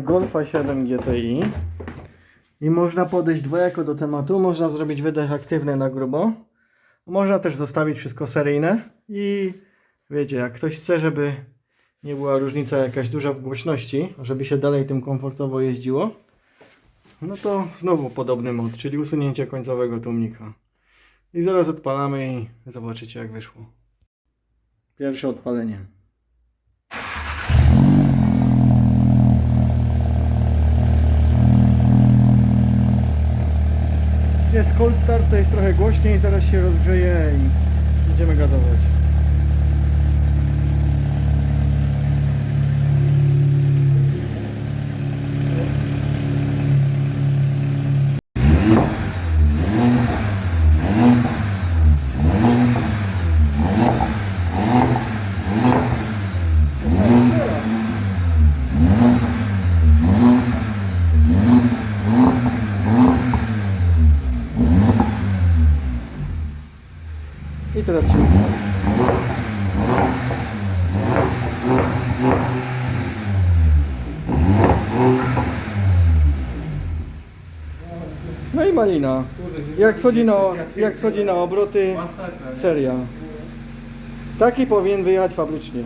Golfa 7 GTI. I można podejść dwojako do tematu. Można zrobić wydech aktywny na grubo. Można też zostawić wszystko seryjne. I wiecie, jak ktoś chce, żeby nie była różnica jakaś duża w głośności, żeby się dalej tym komfortowo jeździło, no to znowu podobny mod, czyli usunięcie końcowego tłumnika. I zaraz odpalamy i zobaczycie jak wyszło. Pierwsze odpalenie. Jest cold start, to jest trochę głośniej, zaraz się rozgrzeje i będziemy gazować. I teraz ci No i malina. Jak schodzi na, jak schodzi na obroty, seria. Taki powinien wyjechać fabrycznie.